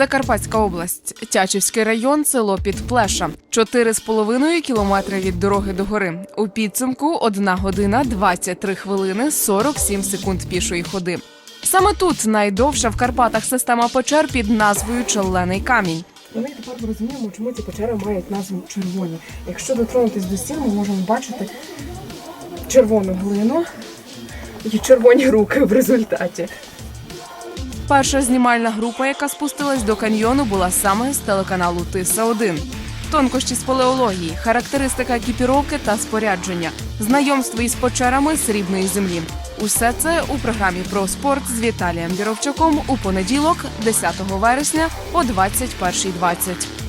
Закарпатська область, Тячівський район, село Підплеша. 4,5 кілометри від дороги до гори. У підсумку 1 година 23 хвилини 47 секунд пішої ходи. Саме тут найдовша в Карпатах система печер під назвою Челлений камінь. Ми тепер розуміємо, чому ці печери мають назву червоні. Якщо дотронутись до стін, ми можемо бачити червону глину і червоні руки в результаті. Перша знімальна група, яка спустилась до каньйону, була саме з телеканалу Тиса 1 Тонкощі з палеології, характеристика екіпіровки та спорядження, знайомство із печерами срібної землі. Усе це у програмі про спорт з Віталієм Віровчаком у понеділок, 10 вересня о 21.20.